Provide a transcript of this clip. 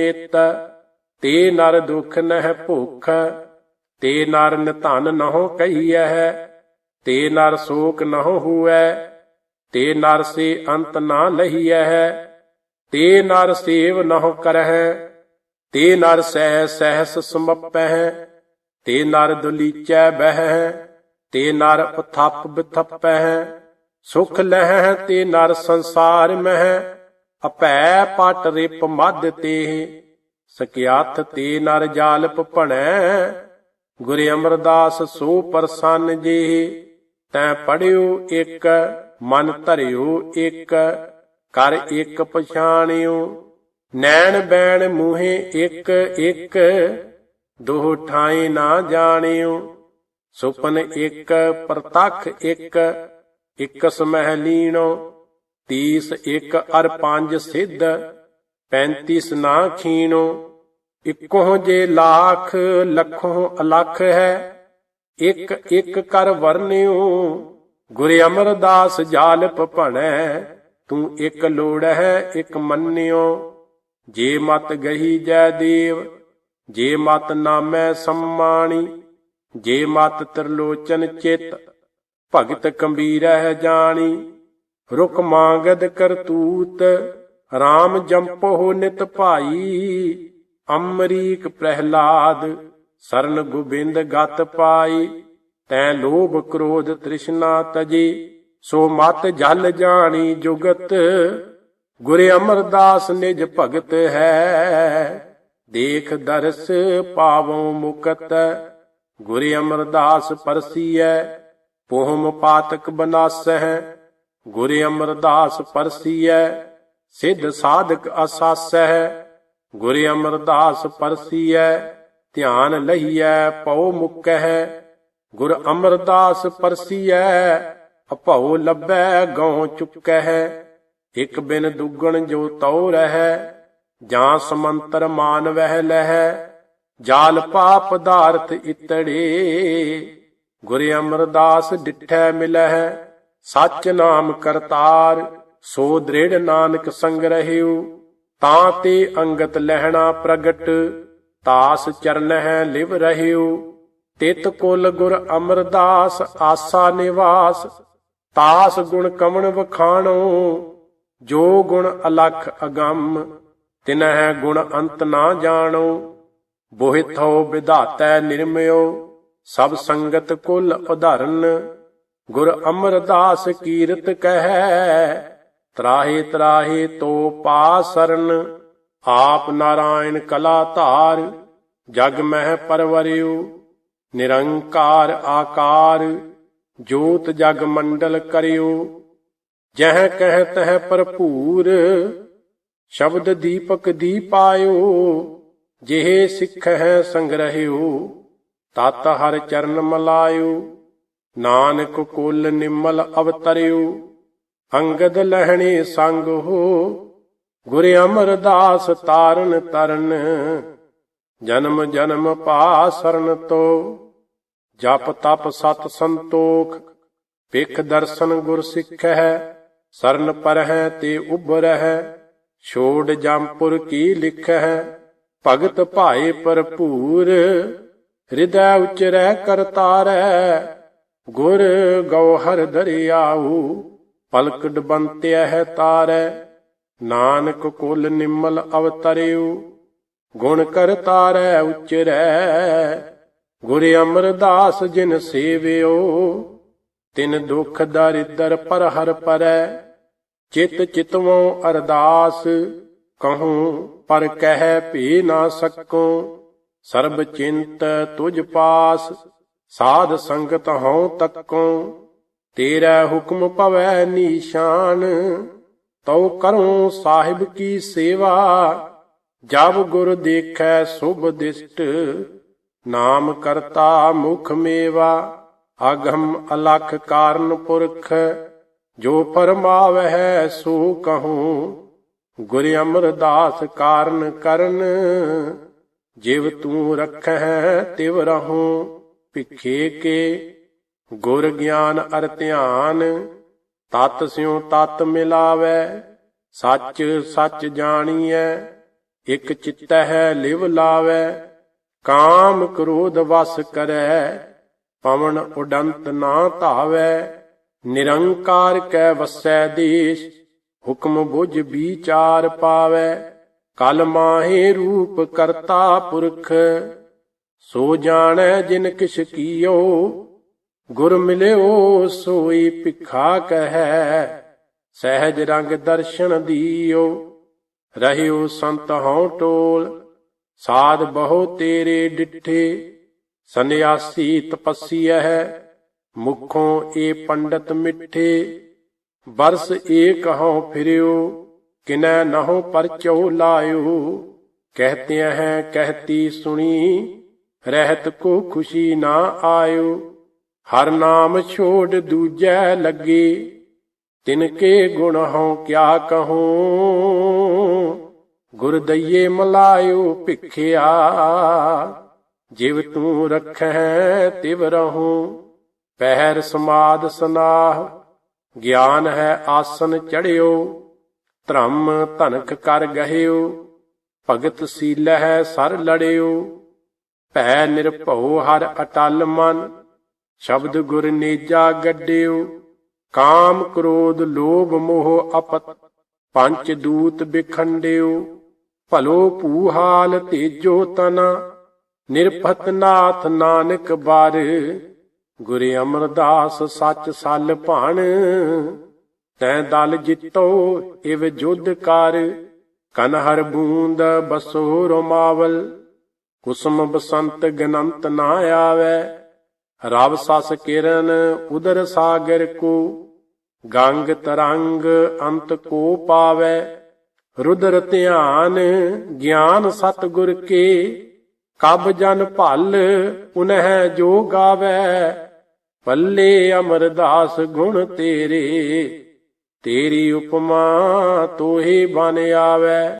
ਨਿਤ ਤੇ ਨਰ ਦੁਖ ਨਹਿ ਭੁਖ, ਤੇ ਨਰ ਨਿਧਨ ਨਹੁ ਕਹੀਐ, ਤੇ ਨਰ ਸ਼ੋਕ ਨਹੁ ਹੂਐ, ਤੇ ਨਰ ਸੇ ਅੰਤ ਨਾ ਲਹੀਐ ਤੇ ਨਰ ਸੇਵ ਨਹੁ ਕਰਹਿ, ਤੇ ਨਰ ਸਹਿ ਸਹਿਸ ਸਮਪਹਿ, ਤੇ ਨਰ ਦੁਲੀਚੈ ਬਹਿ, ਤੇ ਨਰ ਉਥਪ ਬਿਥਪਹਿ, ਸੁਖ ਲਹਿ ਤੇ ਨਰ ਸੰਸਾਰ ਮਹਿ ਅਪੈ ਪਟ ਰਿਪ ਮਦ ਤੇ ਸਕਿਆਥ ਤੇ ਨਰ ਜਾਲਪ ਭਣੈ। ਗੁਰ ਅਮਰਦਾਸ ਸੋ ਪਰਸੰਨ ਜੀ, ਤੈ ਪੜਿਓ ਇੱਕ, ਮਨ ਧਰਿਓ ਇੱਕ, ਕਰ ਇੱਕ ਪਛਾਣਿਓ। ਨੈਣ ਬੈਣ ਮੂਹੇ ਇੱਕ ਇੱਕ, ਦੋਹ ਠਾਈ ਨਾ ਜਾਣਿਓ। ਸੁਪਨ ਇੱਕ, ਪ੍ਰਤੱਖ ਇੱਕ ਇਕ ਸਮਹਿ ਲੀਣੋ। ਤੀਸ ਇੱਕ ਅਰ ਪੰਜ ਸਿੱਧ, ਪੈਂਤੀਸ ਨਾ ਖੀਣੋ, ਇਕੋ ਜੇ ਲੱਖ ਲੱਖੋਂ ਅਲਖ ਹੈ, ਇੱਕ ਇੱਕ ਕਰ ਵਰਨਿਓ, ਗੁਰ ਅਮਰਦਾਸ ਜਾਲਪ ਭਣੈ, ਤੂੰ ਇੱਕ ਲੋੜ ਹੈ, ਇੱਕ ਮੰਨਿਓ, ਜੇ ਮਤ ਗਹੀ ਜੈ ਦੇਵ, ਜੇ ਮਤ ਨਾਮੈ ਸੰਮਾਣੀ, ਜੇ ਮਤ ਤਰਲੋਚਨ ਚਿਤ, ਭਗਤ ਕੰਬੀਰਹਿ ਜਾਣੀ। ਰੁਕ ਮਾਂਗਦ ਕਰਤੂਤ RAM ਜੰਪੋ ਨਿਤ ਭਾਈ ਅਮਰੀਕ ਪ੍ਰਹਿਲਾਦ, ਸਰਨ ਗੋਬਿੰਦ ਗਤ ਪਾਈ, ਤੈ ਲੋਭ ਕ੍ਰੋਧ ਤ੍ਰਿਸ਼ਨਾ ਤਜੇ, ਸੋ ਮਤ ਜਲ ਜਾਣੀ ਜੁਗਤ, ਗੁਰ ਅਮਰਦਾਸ ਨਿਜ ਭਗਤ ਹੈ, ਦੇਖ ਦਰਸ ਪਾਵੋ ਮੁਕਤ, ਗੁਰ ਅਮਰਦਾਸ ਪਰਸੀਐ, ਪੋਹਮ ਪਾਤਕ ਬਨਾਸਹਿ ਗੁਰ ਅਮਰਦਾਸ ਪਰਸੀਐ, ਸਿੱਧ ਸਾਧਕ ਅਸਾਸਹਿ। ਗੁਰ ਅਮਰਦਾਸ ਪਰਸੀਐ, ਧਿਆਨ ਲਈਐ ਪਉ ਮੁਕਹਿ। ਗੁਰ ਅਮਰਦਾਸ ਪਰਸੀਐ, ਅਭਉ ਲੱਭੈ, ਗਉ ਚੁੱਕਹਿ। ਇਕ ਬਿਨ ਦੁੱਗਣ ਜੋ ਤਉ ਰਹਿ, ਜਾਂ ਸਮੰਤਰ ਮਾਨ ਵਹਿ ਲਹਿ। ਜਾਲ ਪਾ ਪਦਾਰਥ ਇਤੜੇ, ਗੁਰ ਅਮਰਦਾਸ ਡਿਠੈ ਮਿਲਹਿ। ਸੱਚ ਨਾਮ ਕਰਤਾਰ, ਸੋ ਦ੍ਰਿੜ ਨਾਨਕ ਸੰਗ ਰਹਿਉ ਤਾਂ ਤੇ ਅੰਗਤ ਲਹਿਣਾ ਪ੍ਰਗਟ, ਤਾਸ ਚਰਨ ਹੈ ਲਿਵ ਰਹਿਉ ਤਿਤ ਕੁਲ ਗੁਰ ਅਮਰਦਾਸ, ਆਸਾ ਨਿਵਾਸ, ਤਾਸ ਗੁਣ ਕਮਣ ਵਖਾਣੋ। ਜੋ ਗੁਣ ਅਲਖ ਅਗੰਮ, ਤਿਨਹਿ ਗੁਣ ਅੰਤ ਨਾ ਜਾਣੋ। ਬੋਹਿਥੋ ਵਿਧਾਤੈ ਨਿਰਮਿਓ, ਸਭ ਸੰਗਤ ਕੁਲ ਉਧਰਨ। ਗੁਰ ਅਮਰਦਾਸ ਕੀਰਤ ਕਹੈ, ਤਰਾਹੇ ਤਰਾਹੇ ਤੋ ਪਾ ਸਰਨ, ਆਪ ਨਾਰਾਇਣ ਕਲਾ ਧਾਰ, ਜਗ ਮਹਿ ਪਰਵਰਿਉ, ਨਿਰੰਕਾਰ ਆਕਾਰ, ਜੋਤ ਜਗ ਮੰਡਲ ਕਰਿਓ ਜਹ ਕਹਿ ਤਹ ਭਰਪੂਰ, ਸ਼ਬਦ ਦੀਪਕ ਦੀਪਾਇਓ ਜਿਹੇ ਸਿੱਖ ਹੈ ਸੰਗ੍ਰਹਿਓ ਤਤ ਹਰ ਚਰਨ ਮਲਾਇਓ ਨਾਨਕ ਕੁਲ ਨਿਮਲ ਅਵਤਰਿਓ ਅੰਗਦ ਲਹਿਣੇ ਸੰਗ ਹੋ, ਗੁਰ ਅਮਰਦਾਸ ਤਾਰਨ ਤਰਨ, ਜਨਮ ਜਨਮ ਪਾ ਸਰਨ ਤੋ, ਜਪ ਤਪ ਸਤ ਸੰਤੋਖ ਪਿਖ ਦਰਸ਼ਨ ਗੁਰ ਸਿੱਖੈ ਸਰਨ ਪਰਹਿ ਤੇ ਉਬਰਹਿ ਛੋੜ ਜੰਪੁਰ ਕੀ ਲਿਖੈ ਭਗਤ ਭਾਏ ਭਰਪੂਰ, ਹਿਰਦੈ ਉਚਰੈ ਕਰਤਾਰੈ ਗੁਰ ਗਉਹਰ ਦਰਿਆਉ ਪਲਕ ਡਬੰਤਿਆ ਹੈ ਤਾਰੈ, ਨਾਨਕ ਕੁਲ ਨਿਮਲ ਅਵਤਰਿਉ, ਗੁਣ ਕਰ ਤਾਰੈ ਉਚਰੈ, ਗੁਰ ਅਮਰਦਾਸ ਜਿਨ ਸੇਵਿਓ, ਤਿਨ ਦੁਖ ਦਰਿਦਰ ਪਰ ਹਰ ਪਰੈ, ਚਿਤ ਚਿਤਵੋਂ ਅਰਦਾਸ, ਕਹੂੰ ਪਰ ਕਹਿ ਭੀ ਨਾ ਸਕੋ, ਸਰਬ ਚਿੰਤ ਤੁਝ ਪਾਸ ਸਾਧ ਸੰਗਤ ਹਉ ਤੱਕੋ, ਤੇਰਾ ਹੁਕਮ ਭਵੈ ਨੀਸ਼ਾਨ। ਤਉ ਕਰੂੰ ਸਾਹਿਬ ਕੀ ਸੇਵਾ, ਜਬ ਗੁਰ ਦੇਖੈ ਸੁਭ ਦਿਸ਼ਟ। ਨਾਮ ਕਰਤਾ ਮੁਖ ਮੇਵਾ, ਅਗਮ ਅਲਖ ਕਾਰਨ ਪੁਰਖ। ਜੋ ਫਰਮਾਵਹਿ ਸੋ ਕਹੂੰ ਗੁਰ ਅਮਰਦਾਸ ਕਾਰਨ ਕਰਨ। ਜਿਵ ਤੂੰ ਰਖਹਿ ਤਿਵ ਰਹੂੰ ਭਿਖੇ ਕੇ ਗੁਰ ਗਿਆਨ ਅਰ ਧਿਆਨ, ਤਤ ਸਿਉ ਤਤ ਮਿਲਾਵੈ, ਸੱਚ ਸੱਚ ਜਾਣੀਐ, ਇਕ ਹੈ ਲਿਵ ਲਾਵੈ, ਕਾਮ ਕ੍ਰੋਧ ਵਸ ਕਰੈ, ਪਵਨ ਉਡੰਤ ਨਾ ਧਾਵੈ, ਨਿਰੰਕਾਰ ਕੈ ਵਸੈ ਦੇਸ਼, ਹੁਕਮ ਬੁਝ ਵਿਚਾਰ ਪਾਵੈ, ਕਲ ਮਾਹੇ ਰੂਪ ਕਰਤਾ ਪੁਰਖ ਸੋ ਜਾਣੈ ਜਿਨ ਕਿਛ ਕੀਓ, ਗੁਰ ਮਿਲਿਓ ਸੋਈ ਭਿਖਾ ਕਹੈ। ਸਹਿਜ ਰੰਗ ਦਰਸ਼ਨ ਦੀਓ, ਰਹਿਓ ਸੰਤ ਹਉ ਟੋਲ। ਸਾਧ ਬਹੁ ਤੇਰੇ ਡਿਠੇ, ਸੰਨਿਆਸੀ ਤਪਸੀਐ। ਮੁਖੋਂ ਏ ਪੰਡਤ ਮਿੱਠੇ, ਬਰਸ ਏ ਹਉ ਫਿਰਿਓ। ਕਿਨੈ ਨਹੁ ਪਰਚੋ ਲਾਇਓ ਕਹਤੇ ਹੈ ਕਹਤੀ ਸੁਣੀ। ਰਹਿਤ ਕੋ ਖੁਸ਼ੀ ਨਾ ਆਇਓ, ਹਰ ਨਾਮ ਛੋੜ ਦੂਜੈ ਲੱਗੇ। ਤਿਨ ਕੇ ਗੁਣ ਹਉ ਕਿਆ ਕਹੂੰ, ਗੁਰ ਦਈਏ ਮਲਾਇਓ ਭਿਖਿਆ। ਜਿਵ ਤੂੰ ਰਖੈ ਤਿਵ ਰਹੂੰ, ਪਹਿਰ ਸਮਾਦ ਸਨਾਹ, ਗਿਆਨ ਹੈ ਆਸਨ ਚੜਿਓ। ਧਰਮ ਧਨਕ ਕਰ ਗਹਿਓ, ਭਗਤ ਸੀਲਹਿ ਸਰ ਲੜਿਓ। ਭੈ ਨਿਰਭਉ ਹਰ ਅਟਲ ਮਨ, ਸ਼ਬਦ ਗੁਰ ਨੇਜਾ ਗੱਡਿਓ, ਕਾਮ ਕ੍ਰੋਧ ਲੋਭ ਮੋਹ ਅਪਤ, ਪੰਚ ਦੂਤ ਬਿਖੰਡਿਓ, ਭਲੋ ਭੂਹਾਲ ਤੇਜੋ ਤਨ, ਨਿਰਭਤ ਨਾਥ ਨਾਨਕ ਬਾਰ, ਗੁਰ ਅਮਰਦਾਸ ਸੱਚ ਸੱਲ ਭਾਣ, ਤੈ ਦਲ ਜਿੱਤੋ ਇਵ ਜੁਧ ਕਰ ਕਨ ਬੂੰਦ ਬਸੋ ਰੋਮਾਵਲ ਕੁਸਮ ਬਸੰਤ ਗਨੰਤ ਨਾ ਆਵੈ, ਰਵ ਸਸ ਕਿਰਨ ਉਦਰ ਸਾਗਰ ਕੋ, ਗੰਗ ਤਰੰਗ ਅੰਤ ਕੋ ਪਾਵੈ, ਰੁਦਰ ਧਿਆਨ ਗਿਆਨ ਸਤ ਗੁਰ ਕੇ, ਕਬ ਜਨ ਭਲ ਉਨਹਿ ਜੋ ਗਾਵੈ, ਪੱਲੇ ਅਮਰਦਾਸ ਗੁਣ ਤੇਰੇ, ਤੇਰੀ ਉਪਮਾ ਤੋਹੇ ਬਨ ਆਵੈ।